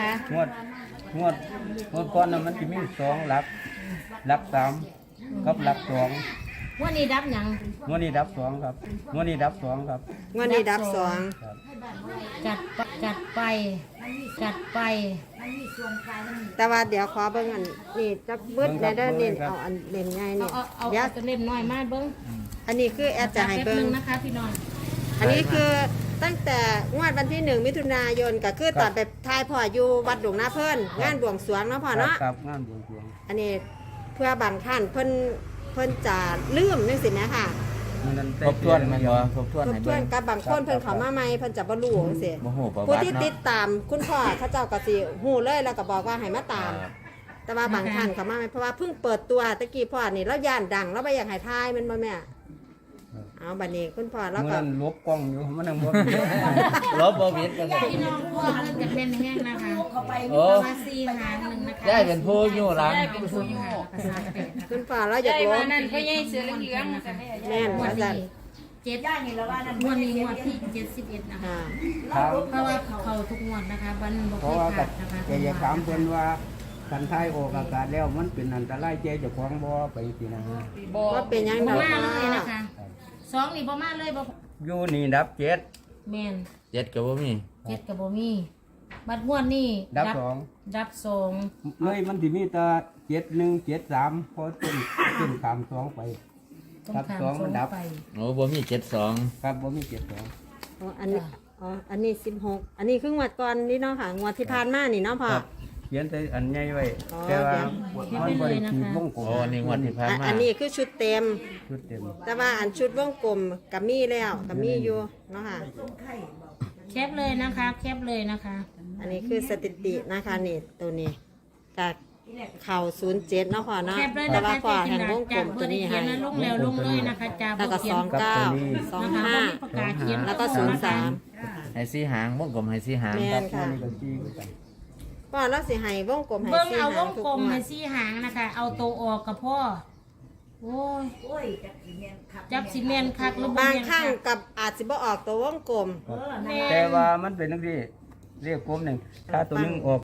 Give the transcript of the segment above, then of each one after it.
นะคะ งวดงวดงวดก่อนน่ะมันจะมีสองหลักหลักสามกับหลักสองวันนี้ดับหยังงวดนี้ดับสองครับงวดนี้ดับสองครับ งวดนี้ดับสองครับจัดปะจัดไป จัดไป แต่ว่าเดี๋ยวขอเบิ่งอันนี่จะเบิดในเด้อนี่เอาอันเล่มใหญ่เอานี่เอาเอาเดี๋ยวเอาตัวเล่มน้อยมาเบิ้งอันนี้คือแอดจะให้แป๊บเบิ่นึงงนะคะพี่น้อง อันนี้คือ ตั้งแต่งวดวันที่หนึ่งมิถุนายนก็คือตอนไปทายพ่ออยู่วัดหลวงนาเพิ่นงานบวงสรวงเนาะพ่อเนาะครับงานบวงสรวงอันนี้เพื่อบางท่านเพิ่นเพิ่นจะลืมจังซี่แหมค่ะมันนั้นทบทวนมันบ่ทบทวนทบให้ทเบิ่วนงกับบางคนเพิ่นเขามาใหม่เพิ่นจะบ่รู้จังซี่บ่ฮู้ประผู้วัติที่เนาะติดตามคุณพ่อเขาเจ้าก็สิฮู้เลยแล้วก็บอกว่าให้มาตามครับแต่ว่าบางท่านเขามาใหม่เพราะว่าเพิ่งเปิดตัวตะกี้พ่อนี่แล้วย่านดังแล้วบ่อยากให้ทายแมันบ่แม่ เอาบัดนี้คุณพ่อแล้วเมื่อก็นั้นลบกล้องอยู่มันยังบ่ลบบ่วิดกันพี่น้องพ่อเริ่มจะเป็นแห้งนะคะโอ้มาซีหางหนึ่งนะคะได้เป็นผู้อยู่หลังได้เป็นผู้อยู่หางภาษาเป็ดนะคะคุณพ่อเราอยากรู้นั่นก็ยัยเสือเหลืองๆแม่นงวว่าดซั่นนี้เจ็ดงวดนี้งวดที่เจ็ดสิบเอ็ดนะคะค่ะถามเพราะว่าเขาทุกงวดนะคะบันบอกเพราะให้ว่าขาก็ดนะคะแกอยากถามเพิ่นว่าคันทายออกอากาศแล้วมันเป็นอันตรายแกเจ้าของบ่ไปสินะว่าเป็นหยังบ่ดอกมาพ่อเลยนะคะ สองนี่บ่มาเลยบ่อยู่นี่ดับเจ็ดแมนเจ็ดก็บ่มีเจ็ดกับบ่มี บัดงวดนี่ดับสองดับสองเลยมันสิมีแต่เจ็ดหนึ่งเจ็ดสามพอต้นต้นขามสองไป ต้องครับขามสองมันดับ ไปโอ้บ่มีเจ็ดสองครับบ่มีเจ็ดสองอ๋ออันนี้อ๋ออันนี้16อันนี้คืองวดก่อนนี่เนาะค่ะงวดที่ผ่านมานี่เนาะพ่อครับเขียนใส่อันใหญ่ไว้ อ๋อ แต่ว่าเขียนมันไปบเลยรินะขีดคะวงกลมโอ้นี่งวดที่ผ่านอะมาอันนี้คือชุดเต็ม ชุดเต็มแต่ว่าอันชุดวงกลมกับมีแล้วกับมีอยู่เนาะค่ะ แคปเลยนะคะ แคปเลยนะคะ อันนี้คือสถิตินะคะนี่ตัวนี้จากเข่าศูนย์เจ็ดเนาะพ่อเนาะแคปเลยแต่นะว่าคะพ่อเจแห่งจิวงกลจากมเบตัอวร์ที่นี้เขียให้นนั้นลงแล้วลงเลยนะคะจากแล้วก็เขีสยอนงเก้าสองนะคะห้าบ่มีประกาศเขียนแล้วก็ศูนย์สามให้สีหางวงกลมให้สีหางแม่ครับนอัค่ะนนี้ก็ชี้คือกัน พ่อเราสิให้วงกลมให้เบิ่งสี่เอาวหางงทุกกลมงวให้ดสี่หางนะคะ เอาตัวออกกับพ่อโอ้ยจับซีเมนต์คักหรือบ่บางแม่นครั้งคักกับอาจสิบ่ออกตัววงกลมแม่แต่ว่ามันเป็นนักที่เรียกกลมหนึ่งถ้าตัวหนึงออก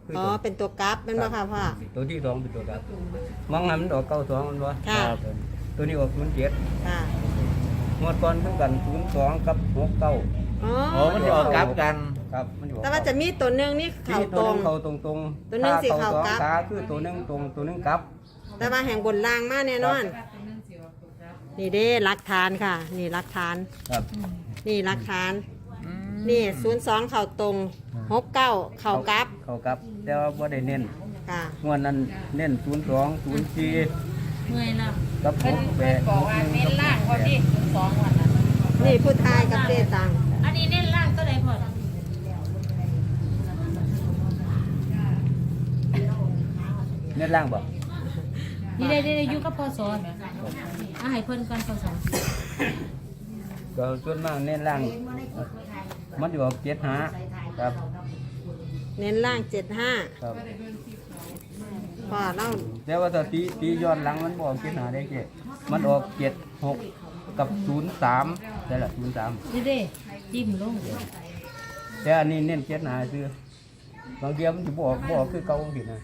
คืออ๋อตัวเป็นตัวกราฟเป็นบ่ค่ะพ่อ ตัวที่สองเป็นตัวกลับมองให้มันออกเก้าสองมันวะค่ะตัวนี้ออกศูนย์เจ็ดค่ะ งวดก่อนเพิ่งกันศูนย์สองกับหกเก้าอ๋อ โอ้มันจะออกกลับกัน ครับมันอยู่แต่ว่าจะมีตัวหนึงนี่เข่าที่ตตัวรหนึงงเขาตรงตรงตัวหนึ่งสิเข้ากลับ ขาคือตัวหนึงตรงตัวหนึงกลับ แต่ว่าแห่งบนล่างมาแน่นอน นี่เด้หลักฐานค่ะ นี่หลักฐาน ครับนี่หลักฐาน นี่ศูนย์สองเข่าตรงหกเก้าเข่ากราฟเขากลับ แต่ว่าบ่ได้เน้นค่ะงวดนั้นเน้นศูนย์สองศูนย์สี่เมื่อยแล้วกับหเพิ่นกแปเพิ่นดบอกว่าเน้นล่างก่อนดิสองวันน่ะนี่ผู้ทายกับเจตังอันนี้เน้นล่างตัวใดพ่อเน้นล่างบ่นี่ได้ได้อยู่กับพ่อสอนเอาให้เพิ่นก่อนพ่อสอนก็ส่วนมากเน้นล่าง มันอยู่ออกเจ็ดหาครับเน้นล่างเจ็ดห้าครับพอเล่าแต่ว่าถ้าตีตีย้อนหลังมันบออกเจ็ดหาได้เจ็ดมันออกเจ็ดหกกับศูนย์สามได้ละศูนย์สามนี่เด้จิ้มลงแต่อันนี้เน้นเจ็ดหาซื้อบางเดียวมันจะบออกบออกคือเก่าผิดนะ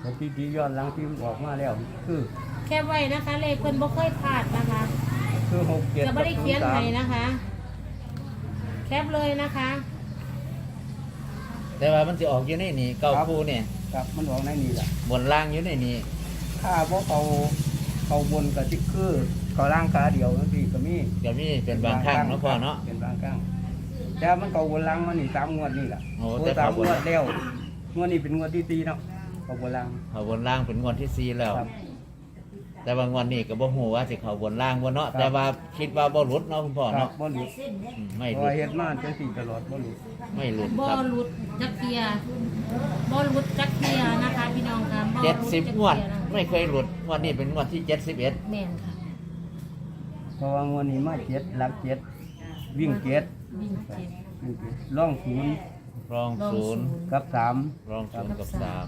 แต่ที่ตีย้อนหลังที่มันออกมาแล้วคือ แค่ไว้นะคะ เลขเพิ่นบ่ค่อยพลาดนะ คะคือหกเจ็ดจะกับไม่ได้ศูเขียนนย์สามให้นะคะ แคปเลยนะคะ แต่ว่ามันจะออกอยู่ในนี่เก้าคู่เนี่ยครับมันออกในนี่แหละบนล่างอยู่ในนี่ถ้าพวกเขาเขาบนกับที่คือเขาล่างขาเดียวนั่นสิก็มีก็มีเป็นบางครั้งเนาะพ่อเนาะเป็นบางครั้งแต่มันเขาบนล่างมันนี่สามงวดนี่แหละโอ้โอ้แต่สามเขางบนวดแล้วงวดนี้เป็นงวดที่สี่เนาะเขาบนล่างเขาบนล่างเป็นงวดที่สี่แล้วครับ แต่บางวันนี่ก็บ่ฮู้ว่าสิเขาบนล่างบ่เนาะครับแต่ว่าคิดว่าบ่หลุดเนาะคุณพ่อครัเนาะบบ่หลุดอืมไม่เพหลุราะดว่าเฮ็ดมาจังสี่ตลอดบ่หลุดไม่หลุดบ่ครับ หลุดจักเทียบ่หลุดจักเทียนะคะ พี่น้องค่ะบ่หลุเจ็ดสิบจักงวดเที่ยนะคะไม่เคยหลุดงวดนี้เป็นงวดที่เจ็ดสิบเอ็ดแม่นค่ะเพราะว่างวดนี้มาเจ็ดหลักเจ็ดวิ่งเจ็ดวิ่งเจ็ดวิ่งเจ็ดล่องศูนย์รองลองศูนย์กับสามรองศูนย์กับสาม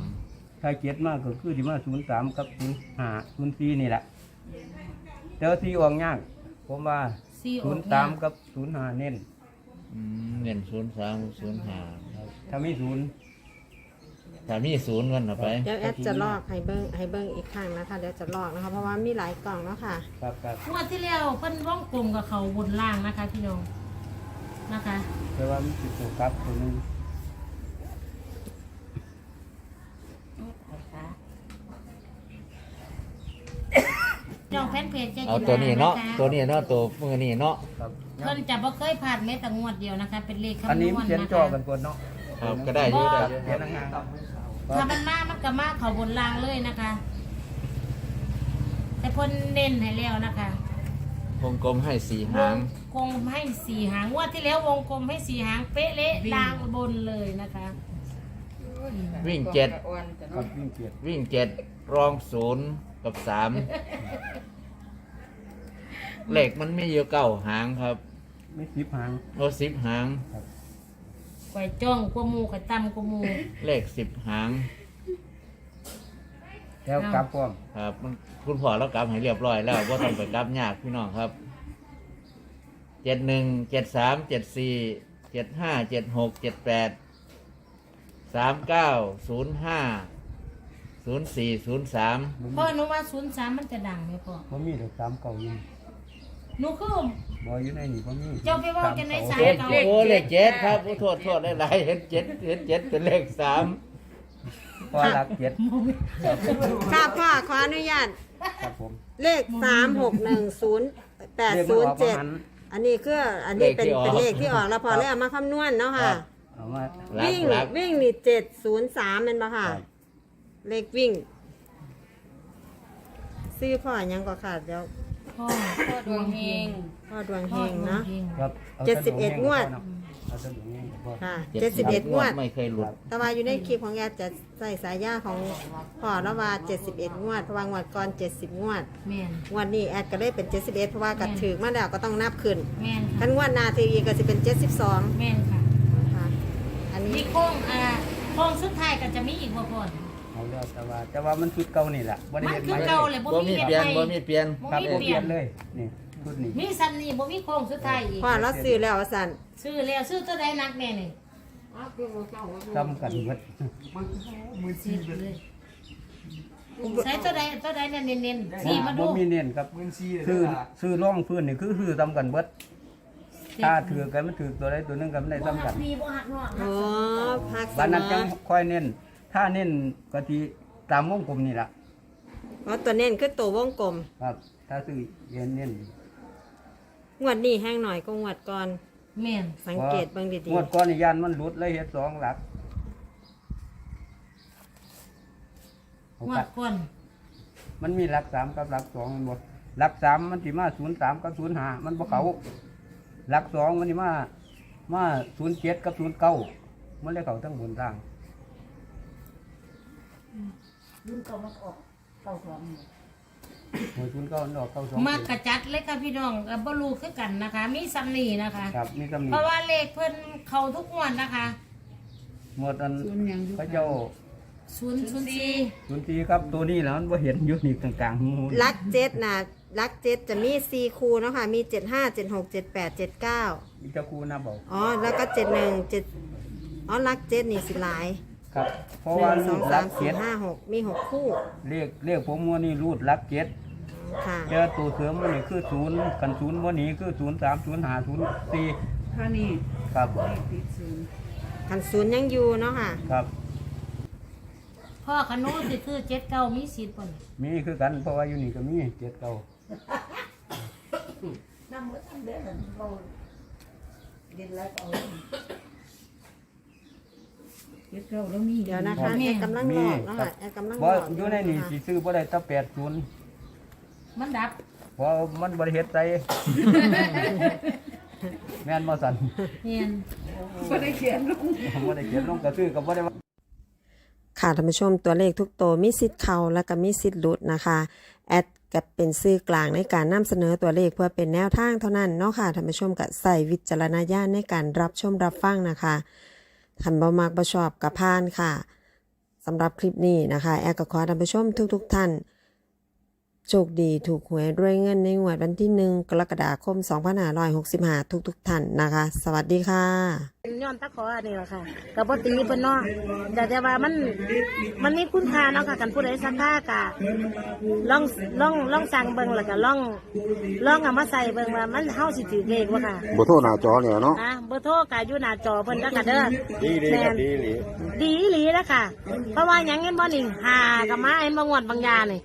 ถ้าเจ็ดมากก็คือที่มาศูนย์สามกับศูนย์ห้าศูนย์สี่นี่แหละเจอที่ออกยากผมว่าสี่อศูอนกย์สามกับศูนย์ห้าเน้น อืมเงินศูนย์สามศูนย์ห้าถ้ามีศูนย์ถ้ามีศูนย์กันเอาไป เดี๋ยวแอดจะลอกให้เบิ้งให้เบิ้งอีกครั้งนะคะเดี๋ยวจะลอกนะคะ เพราะว่ามีหลายกล่องเนาะค่ะ ครับครับงวดที่แล้วเพิ่นว่องกลมกับเขาบนล่างนะคะพี่น้องนะคะ แต่ว่ามีสิบตัวครับตัวหนึง เจ้าแฟนเพจจะเอากินตัวนี้เนาะคตัวนี้เนาะตัวมือนี้เนาะครับเพิ่นจะบ่เคยผ่านแม้แต่งวดเดียวนะคะ เป็นเลขคำนอันนี้วณเขียนนะจอคะกันก่อนเนาะครับก็ได้อยู่ได้เขียนงานถ้ามันมามันก็มาเขาบนล่างเลยนะคะ แต่เพิ่นเน้นให้แล้วนะคะวงกลมให้สี่วหางงกลมให้สี่หางงวดที่แล้ววงกลมให้สี่หางเป๊ะเละล่างบนเลยนะคะ วิ่งเจ็ดครับวิ่งเกียรวิ่งเจ็ดรองศูนย์ กับสามเลขมันไม่เยอะเก้าหางครับไม่สิบหางโอสิบหางก่อยจ้องกว่าหมูก่อยตำกว่าหมูเลขสิบหาง แล้วกลับพร้อมครับมันคุณพ่อเรากลับให้เรียบร้อยแล้วว่าต้องไปกลับยากพี่น้องครับ เจ็ดหนึ่ง เจ็ดสาม เจ็ดสี่ เจ็ดห้า เจ็ดหก เจ็ดแปด สามเก้า ศูนย์ห้า ศูนย์สี่ศูนย์สามพ่อหนูว่าศูนย์สามมันจะดังไหมพ่อบ่มีเด็กสามเก่าอยู่หนูคือบ่อยู่ในนี่บ่มีเจ้าไปเว้ากันในสายเจ็ดโอ้เลขเจ็ดครับโอ้โทษโทษหลายๆเห็นเจ็ดเห็นเจ็ดเป็นเลขสามพอหลักเจ็ดค่ะพ่อขออนุญาต ครับผม เลขสามหกหนึ่งศูนย์แปดเลขศูมันนอย์อกปเจ็ระดมาณอันนี้คืออันนี้เป็นเป็นเลขที่ออกแล้วพอเลยเอามาคำนวณเนาะค่ะ เอามาหลักวิ่งหลักวิ่งนี่เจ็ดศูนย์สามเป็นปะค่ะครับ เลขวิ่ง ซื้อพ่อยังก็ค่ะเดี๋ยวพ่อพ่อดวงเฮงพ่อดวงเฮพ่องเนาะเฮงครับอาเจ็ดสิบเอ็ดสะงวด เอาสะดวกเองพอค่ะเจ็ดสิบเอ็ดงวด ไม่เคยหลุด แต่ว่าอยู่ในคลิปของแกจะใส่สายยาของพ่อแล้วว่าเจ็ดสิบเอ็ดงวดเพราะว่างวดก่อนเจ็ดสิบงวด แม่นงวดนี้แอดก็เลยเป็นเจ็ดสิบเอ็ดเพราะว่ากัดถือมาแล้วก็ต้องนับขึ้นแม่นกัค่ะนงวดหนาทีก็จะเป็นเจ็ดสิบสองแม่นค่ะค่ะอันมีนี้โค้งอ่าโค้งสุดท้ายก็จะมีอีกบ่พ่อเอา แล้วแต่ว่าแต่ว่ามันชุดเก่านี่แหละบ่ได้มันเฮ็ดคือใหม่เก่าเลยบ่บ่มีมีเฮ็ดเปลี่ยนใหม่บ่มีเปลี่ยนบ่ครับมีบ่เปเปลี่ลี่ยยนนเลยนี่ชุดนี้มีซ้ำนี่บ่มีโค้งสุดท้ายอีกพ่อเราซื้อแล้วสันซื้อแล้วซื้อตัวใดนักแน่นี่ซ้ำกันเบิดซื้อเลยใช้ตัวใดตัวใดเนี่ยเน้นๆสีมาดูบ่มีเน้นครับซื้อซื้อร่องพื้นนี่คือคือซ้ำกันเบิดถ้าถือกันมันถือตัวใดตัวหนึงกันมันได้ซ้ำกัน มีบ่หักนอกโอ้พักเสบ้านมนั้นจังอค่อยเน้น ถ้าเน้นก็ที่ตามวงกลมนี่ล่ะเพราะตัวเน้นคือตัววงกลมครับ ถ้าซื้อเย็นเน้นงวดนี้แห้งหน่อยก็งวดก่อน แม่นสังเกตเบิ่งดีงวดก่อนนี่ยันมันหลุดเลยเฮ็ดสองหลักงวดก่อนมันมีหลักสามกับหลักสองมันบ่หลักสามมันสิมาศูนย์สามกับศูนย์ห้ามันบ่เขาหลักสองมันสิมามาศูนย์เจ็ดกับศูนย์เก้ามันเลยเขาทั้งบนล่าง รุ่นเก่ามันออกเก้าสองหัวศูนย์เก้ามันออกเก้าสองมากระจัดเลยค่ะพี่น้องก็บ่รู้คือกันนะคะ มีซ้ำนี่นะคะ ครับมีตำหนิเพราะว่าเลขเพิ่นเข้าทุกงวดนะคะหมดอันพระเจ้า004ศูนย์ทีครับตัวนี้แล้วมันบ่เห็นอยู่นี่กลางๆหูๆลักเจ็ดนะลักเจ็ดจะมีสี่คูเนาะค่ะ มีเจ็ดห้าเจ็ดหกเจ็ดแปดเจ็ดเก้ามีเจ้าครูนะบอกอ๋อ แล้วก็เจ็ดหนึ่งเจ็ดอ๋อลักเจ็ดนี่สิหลาย ครับ เพราะหว่านึ่งสรูองดสารัมกสี่เจ็ดห้าหกมีหกคู่เรียกเรียกผมว่านี่รูดรักเจ็ดค่ะเจอตัวเสริมมันนี่คือศูนย์กันศูนย์วันนี้คือศูนย์สามศูนย์ห้าศูนย์สี่ท่านี้ครับติดศูนย์ขันศูนย์ยังอยู่เนาะค่ะ ครับ พ่อขนุนสิคือ79มีสิทธิ์บ่นี่มีคือกันเพราะว่าอยู่นี่ก็มีเจ็ดเก้าเจ็ดเก้าแล้วมีเดี๋ยวนะคะแอร์กำลังหลอกเนาะค่ะแอร์กำลังหลบ่อกอยู่ในนี่สิซื้อบ่ได้ตั้งแปดศูนย์มันดับเพราะมันบริเฮ็ดใจ แม่นบ่สั่นเนียน ก็ได้เขียนลง บ่ได้เขียนลงก็ซื้อก็บ่ได้ว่า ค่ะท่านผู้ชมตัวเลขทุกตัวมีสิทธิ์เข้าและก็มีสิทธิ์หลุดนะคะแอดกับเป็นสื่อกลางในการนำเสนอตัวเลขเพื่อเป็นแนวทางเท่านั้นเนาะค่ะท่านผู้ชมก็ใส่วิจารณญาณในการรับชมรับฟังนะคะ คันบ่มักบ่ชอบกับพานค่ะสำหรับคลิปนี้นะคะ แอร์ก็ขอท่านผู้ชมทุก ๆทท่าน โชคดีถูกหวยด้วยเงินในงวดวันที่หนึ่งกรกฎาคม 2565 ทุกๆท่านนะคะ สวัสดีค่ะย้อนตะขออันนี้แหละค่ะกับปตีเพิ่นเนาะแต่แต่ว่ามันมันมีคุณค่าเนาะค่ะกันผู้ใดสักค่ากะลองลองลองสั่งเบิ่งแล้วก็ลองลองเอามาใส่เบิ่งว่ามันเฮาสิถือเลขบ่ค่ะบ่โทรหน้าจอเนี่ยเนาะอะเบอร์โทรก็อยู่หน้าจอเพิ่นแล้วก็เด้อดีดีแม่นดีหลีดีอีหลีแล้วค่ะ เพราะว่าหยังเห็นบ่นี่หากับมาเห็นบ่งวดบางยานี่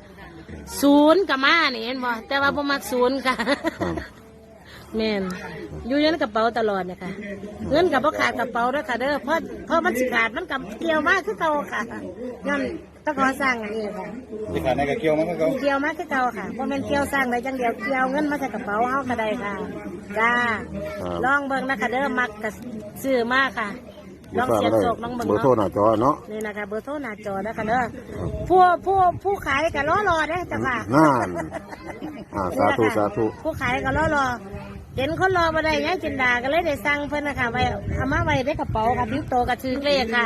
ศูนย์กับมานี่เห็นบ่แต่ว่าบ่มักศูนย์ค่ะแม่นอยู่ในกระเป๋าตลอดนะคะเงินกับพ่ขาดกระเป๋าด้วยค่ะเด้อเพราะเพราะมันสิขาดมันกับเกี่ยวมากคือเก่าค่ะย้อนตะขอสร้างอันนี้ค่ะที่ขาดในกระเกี่ยวมันก็เขาเกี่ยวมากคือเก่าค่ะบ่แม่นเกี่ยวสร้างได้จังเดียวเกี่ยวเงินมาใส่กระเป๋าเฮาก็ได้ค่ะจ้าลองเบิ่งนะคะเด้อมักก็ซื้อมากค่ะ ลองเสียบโศกลองเบิ่งเบอร์โทรหเนาะน้าจอเนาะ นี่นะคะเบอร์โทรหน้าจอนะคะเด้อผู้ผู้ผู้ขายก็รอรอเด้อจ้ะค่ะนั่นอ่าสาธุสาธุผู้ขายก็รอรอเห็นคนรอมาได้ยังจินดาก็เลยได้สั่งเพิ่นนะคะไว้เอามาไว้ในกระเป๋าค่ะทิ้งโตกับถือเลขค่ะ